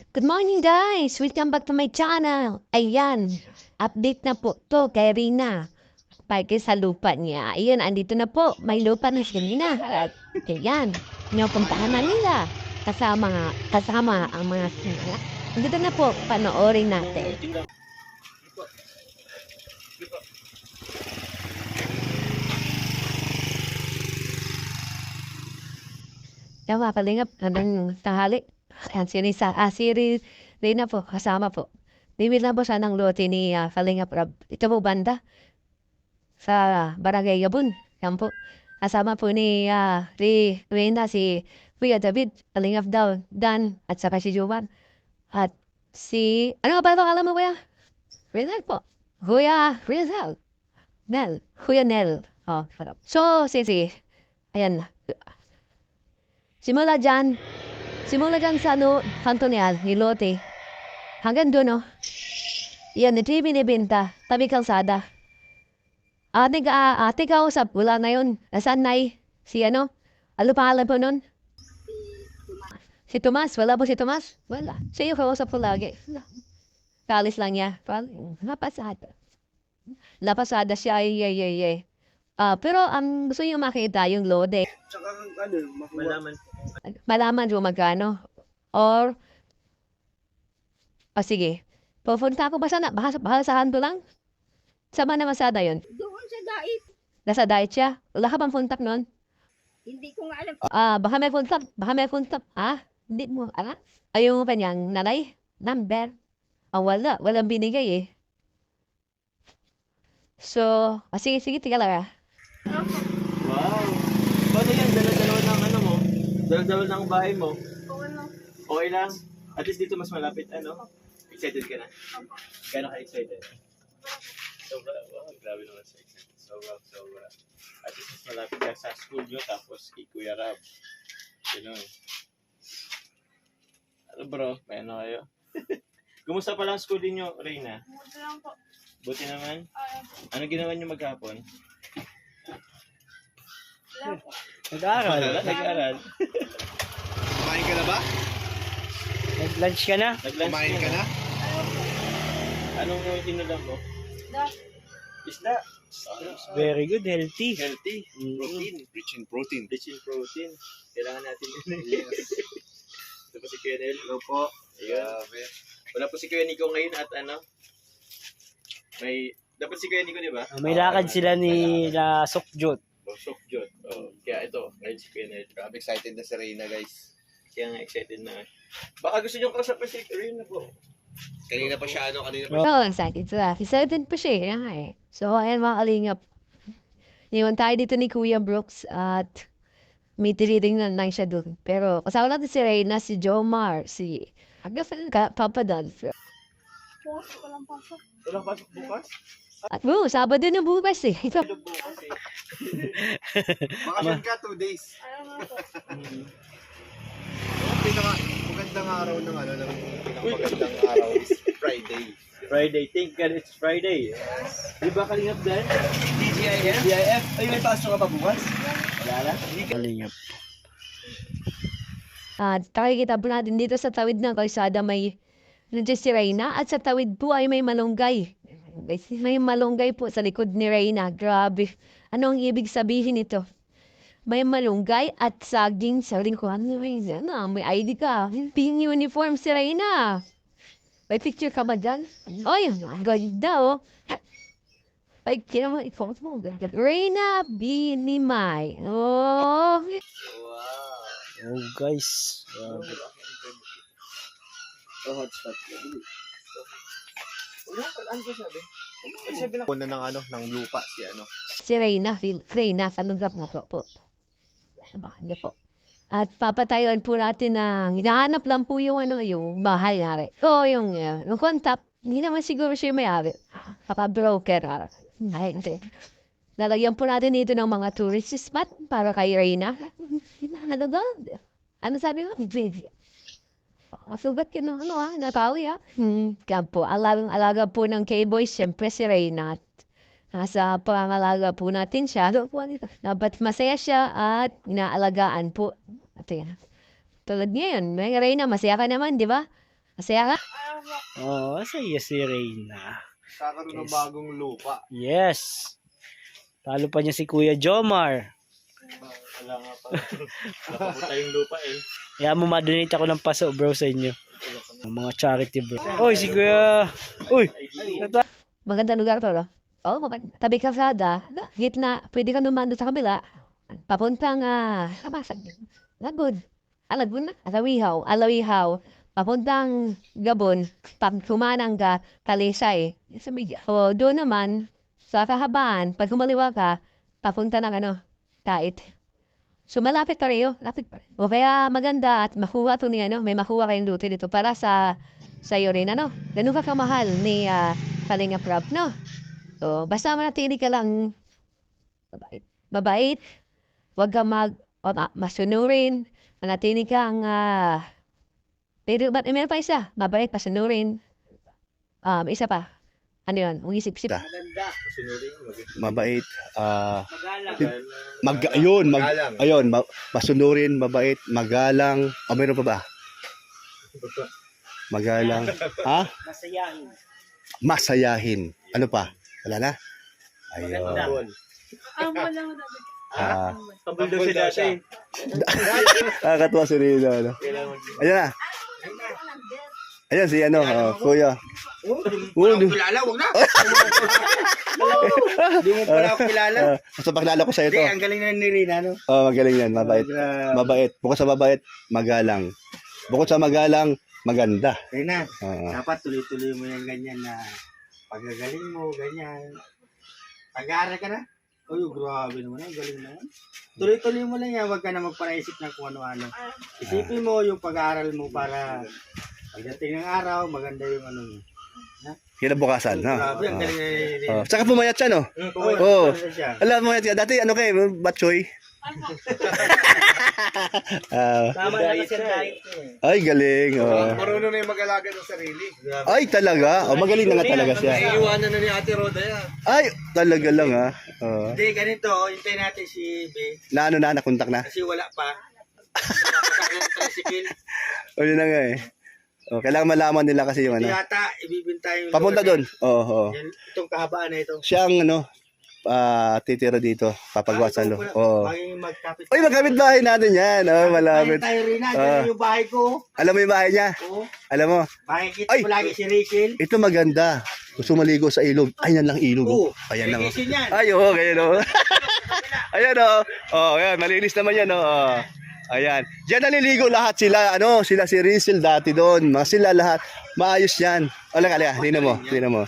Good morning guys! Welcome back to my channel. Ayan, update na po to kay Rina. Pagka sa lupa niya. Ayan, andito na po. May lupa na si Rina. At ayan, napuntahan na nila. Kasama, kasama ang mga sinala. Andito na po, panoorin natin. Tama, palingap. Anong tanghali? Ayan, si Risa. Ah, si Ri- Rina po, kasama po. Bibili na po siya ng lote ni uh, Kalingap Rab. Ito po banda. Sa Barangay Yabun. Yan po. Kasama po ni uh, Ri, Rina si Kuya David. Kalingap daw. Dan. At saka si Juwan. At si... Ano ba ito alam mo kuya? Rizal po. Kuya Rizal. Nel. Kuya Nel. Oh. So, si si. Ayan. Simula dyan, simula dyan sa ano, kanto niya, ni Lote. Hanggang doon, no? Yan, ito yung binibenta. Tabi kalsada. Ate ka, ate ka usap, wala na yun. Nasaan na Si ano? Ano pangalan po nun? Si Tomas. Wala po si Tomas? Wala. Siya yung kausap ko lagi. Kalis lang niya. Napasada. Napasada siya. Ay, ay, ay, ay. Ah, pero ang gusto niyo makita yung lode. Tsaka ano, makuha. Malaman. Malaman mo magkano. Or, o sige, pupunta ako ba sana? Baka, baka sa hando lang? Sama na masada yun. Doon sa dait. Nasa diet siya. Wala ka bang puntak nun? Hindi ko nga alam. Ah, baka may puntak. Baka may puntak. Ah, hindi mo. Ala? Ayaw mo pa niyang nanay? Number? Ah, wala. Walang binigay eh. So, ah, sige, sige, tiga lang ah. Wow. Paano yan? Dala-dalawa ng ano mo? Dala-dalawa ng bahay mo? Ano. Okay lang. At least dito mas malapit, ano? Excited ka na? Gano'n ka excited? Sobra. Wow, grabe naman sa excited. Sobra, sobra. At least mas malapit ka sa school nyo tapos kay Kuya Rab. Ganun. Ano bro? May ano kayo? Kumusta pa lang school din nyo, Reyna? Buti lang po. Buti naman. Ano ginawa nyo maghapon? Wala po. Nag-aaral. Wala, nag-aral. Kumain ka na ba? Nag-lunch ka na? Nag-lunch Kumain ka na? Anong tinulang mo? Dahil. Isda. Very good, healthy. Healthy. Protein. Rich in protein. Rich in protein. Kailangan natin yun. Yes. Ito po si Kuya Nel. Hello po. Ayun. Grabe. Wala po si Kuya Nico ngayon at ano? May, dapat si Kuya Nico, di ba? May lakad sila ni la Sokjot. Oh, shock jot. Oh, kaya ito, Kuya Nel. Grabe excited na si Reyna guys. Kaya nga excited na. Baka gusto nyo kausapin si Rina po. Kanina pa siya ano, kanina pa So, excited sila. Excited pa siya. Yan nga eh. So, ayan mga kalingap. Ngayon tayo dito ni Kuya Brooks at may tinitingnan lang siya doon. Pero kasama natin si Reyna, si Jomar, si Agafan ka, Papa Dad. Pumasok ko lang pasok. Walang pasok bukas? At woo, Sabado na bukas eh. Ito. Bukas eh? Bakasyon ka, two days. Ang pinaka magandang araw ng ano, ng pinakamagandang araw is Friday. Friday. Thank God it's Friday. Di ba kalingap dahil? DGIF? DIF? Ay, may pasok ka pa bukas? Wala na? Kalingap. At nakikita po natin dito sa tawid ng kalsada may nandiyan si Reyna at sa tawid po ay may malunggay. Guys, May malunggay po sa likod ni Reyna. Grabe. Ano ang ibig sabihin nito? May malunggay at saging sa lingkuhan ni Reyna. Ano, may ID ka. Pink uniform si Reyna. May picture ka ba dyan? Ang ganda oh. Kaya mo, i-photo mo. Reyna Binimay. Oh. Oh, guys. Grabe. Oh, hotspot. Ano ba sabi? Ano sabi na? Una ng ano, ng lupa si ano. Si Reyna, Phil- Reyna, tanggap mo po. po. Aba, hindi po. At papatayon po natin na hinahanap lang po yung ano, yung bahay nari. O yung, uh, yung contact, hindi naman siguro siya may-ari. Kaka-broker. ah. Ay, hindi. Lalagyan po natin dito ng mga tourist spot para kay Reyna. Ano daw? Ano sabi mo? Video. Masugat ka no, ano ah, natawi ah. Hmm, kaya po, alaga po ng K-Boy, siyempre si Reyna. At Nasa pangalaga po natin siya. So, po, nito. Dapat masaya siya at inaalagaan po. At yan. Tulad ngayon, may Reyna, masaya ka naman, di ba? Masaya ka? Po. Oh, masaya si Reyna. Kakaroon ng Yes. bagong lupa. Yes. Talo pa niya si Kuya Jomar. Wala nga pa. Wala pa tayong lupa eh. Kaya mo madonate ako ng paso bro sa inyo. Mga charity bro. Oy, si Kuya. Uy. Maganda lugar to, no? Oo, oh, tabi kalsada, gitna, pwede ka naman sa kabila, papuntang, ah, kamasag, lagod, alagod na, alawihaw, alawihaw, papuntang Gabon, pag kumanang ka, talisay, sa media. So, doon naman, sa kahabaan, pag kumaliwa ka, papunta ng ano, tait. So, malapit pa rin, lapit pa rin. O kaya maganda at makuha to ni ano, may makuha kayong luti dito para sa, sa iyo rin, ano, ganun ka kamahal ni, ah, Kalinga Prab, no? So, basta manatili ka lang mabait. Mabait. Huwag ka mag, o, ma- masunurin. Manatili kang, ah, pero, ba't meron pa isa? Mabait, pasunurin. Um, isa pa. Ano yun? Umisip-sip. Mabait. Ah, Magalang. mag, ayun, mag, Magalang. ayun, ma, masunurin, mabait, magalang. O, meron pa ba? Magalang. ha? Masayahin. Masayahin. Ano pa? Wala na? Ayun. Ang wala mo dati. Ah, Tambol daw siya dati. nakakatuwa si Rino. Ano? Ayan na. Ayan si ano, oh, kuya. Oh, di- kilala, wag na. Hindi mo pala ako kilala. Ah, basta pakilala ko sa ito. Hindi, ang galing na ni Rina, no? Oh, magaling yan, mabait. Grabe. Mabait. Bukod sa mabait, magalang. Bukod sa magalang, maganda. Rina, Oo. dapat tuloy-tuloy mo yung ganyan na pagagaling mo, ganyan. Pag-aaral ka na? Uy, grabe naman, ang galing naman. Tuloy-tuloy mo lang yan, wag ka na magparaisip ng kung ano-ano. Isipin mo yung pag-aaral mo para pagdating ng araw, maganda yung ano mo. Kinabukasan, ha? Grabe, ang galing na. Oh, saka pumayat siya, no? Oo, ano siya. Alam mo, yan, dati ano kayo, batchoy? Ah, Tama na kasi ang diet ko eh. ay, galing. Oh. Marunong na yung mag-alaga ng sarili. Ay, talaga? Oh, magaling na nga talaga siya. Iiwanan na ni Ate Roda yan. Ay, talaga lang, ha? Oh. Hindi, ganito, hintayin natin si B Na ano na, nakontak na? kasi wala pa. Nakasakyan ng tricycle. O, yun na nga eh. Oh, kailangan malaman nila kasi yung Hindi ano. yata, ibibinta yung... Papunta doon. Oo, oo. Yan, itong kahabaan na ito. Siya ang ano, ah, titira dito, papagawa sa lo. Oo. Maging magkapit. Uy, magkapit bahay natin yan. Oh, malapit. Tayo rin na. Ah. Yung bahay ko. Alam mo yung bahay niya? Oo. Alam mo? Makikita Ay! mo lagi si Rachel. Ito maganda. Gusto maligo sa ilog. Ay, yan lang ilog. Oo. Oh. Ayan lang. Oh. Yan. Ay, oo, ganyan oh. ayan oh. Oh, ayan, malinis naman yan oh. oh. Ayan. Diyan naliligo lahat sila. Ano, sila si Rizal dati doon. Mga sila lahat. Maayos yan. Wala ka, liha. Tingnan mo. Tingnan mo.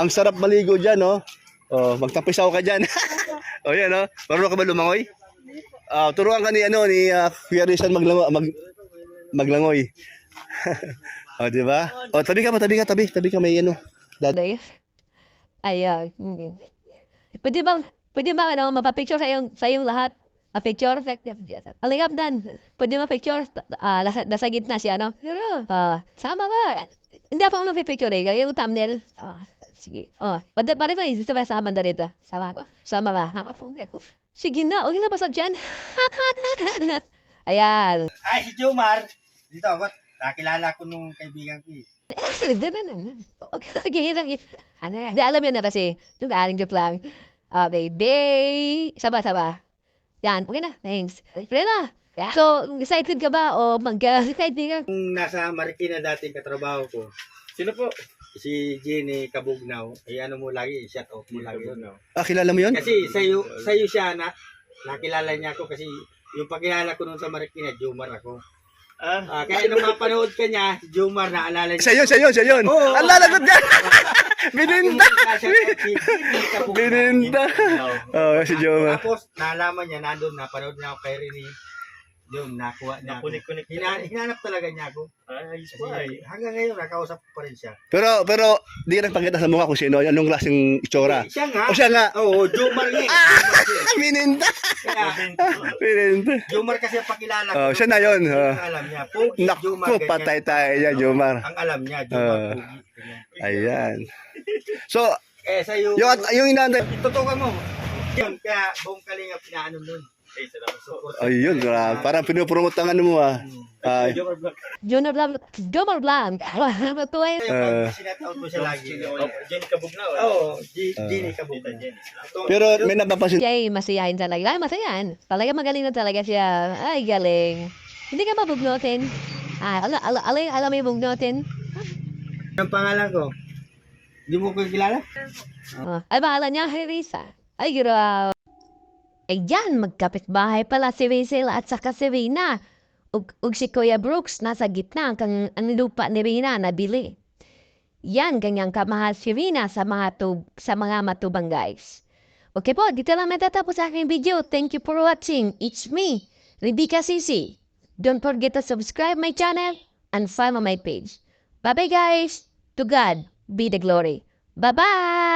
Ang sarap maligo dyan, oh. Oh, magtampisaw ka dyan. oh, yan, oh. Marunong ka ba lumangoy? Ah, turuan ka ni ano ni uh, Kuya Rizal maglango mag maglangoy. oh, di ba? Oh, tabi ka mo, tabi ka, tabi, tabi ka may ano. Day. Ay, hindi. Pwede bang, pwede bang, ano, mapapicture sa yung, sa yung lahat? A picture, alingap dan. Pwede ma-picture, ah, nasa, nasa gitna siya, ano? Pero, ah, sama ka. Hindi ako mapipicture eh, yung thumbnail. Ah, sige. Oh, pwede, pwede ba, dito ba sama na rito? Sama ko. Sama ba? Nakapungi ako. Sige na, okay na pasok dyan. Ayan. Ay, si Jomar. Dito, ba't nakilala ko nung kaibigan ko eh. Actually, di na naman. Okay, sige, sige. Ano yan? Di, alam yun na kasi. Yung aling joke lang. Ah, baby. Saba, saba. Yan, okay na. Thanks. Na. Yeah. So, excited ka ba o mag-excited ka? Nung nasa Marikina dati katrabaho ko, Sino po? si Jenny Kabugnaw, ay ano mo lagi, shout out mo lagi. Ah, kilala mo yun? Kasi sa'yo, sa'yo siya na, nakilala niya ako kasi yung pagkilala ko nung sa Marikina, Jomar ako. Ah, Ah, kaya nung mapanood ka niya, si Jomar, naalala niya. Siya yun, siya yun, siya yun. Oo. Ang lalagot niya. Bininda. Bininda. Bininda. Oh, si Joma. Tapos, naalaman niya, nandun, napanood niya ako kay Rini. Yun, nakuha niya ako. Hina, hinanap talaga niya ako. Ay, Kasi ay. hanggang ngayon, nakausap ko pa rin siya. Pero, pero, di rin pagkita sa mukha kung sino. Anong klaseng itsura. Eh, Siya nga. O siya nga. Oo, Jomar nga. eh. Siya. Bininda. Kaya, Bininda. Jomar kasi ang pakilala ko. Oh, siya na yun. Oh. alam niya. Pogi, Jomar. Naku, patay tayo yan, Jomar. Ang alam niya, Jomar. Ah. ganyan. Ayan. So, Eh, sa yung... yung, yung inaantay. Tutukan mo. Yun, kaya buong kalinga pinaano nun. Eh. Ayun, grabe. Parang pinupromote ang ano mo ah. Ay, Jomar Vlog. Junior Blanc, Junior Blanc. Ano to eh? eh, Sinatawag ko siya lagi. Oh, Jenny Kabug na. wala? Oo, Ah. Gini ka buta. Jenny. pero may napapansin Siya ay masayahin talaga. Ay, masayahin. Talaga magaling na talaga siya. Ay, galing. Hindi ka mabugnotin. Ah, alam, alam, alam, alam mo yung bugnotin? Ang pangalan ko? Hindi mo ko kilala? Oh, ay, bahala niya kay Risa. Ay, grabe. Ayan, magkapit-bahay pala si Rizel at saka si Rina. Ug, ug si Kuya Brooks nasa gitna kang ang lupa ni Rina nabili. Yan, ganyang kamahal si Rina sa mga, tub, sa mga matubang guys. Okay po, dito lang matatapos sa aking video. Thank you for watching. It's me, Rebecca Sisi. Don't forget to subscribe my channel and follow my page. Bye-bye guys. To God be the glory. Bye-bye!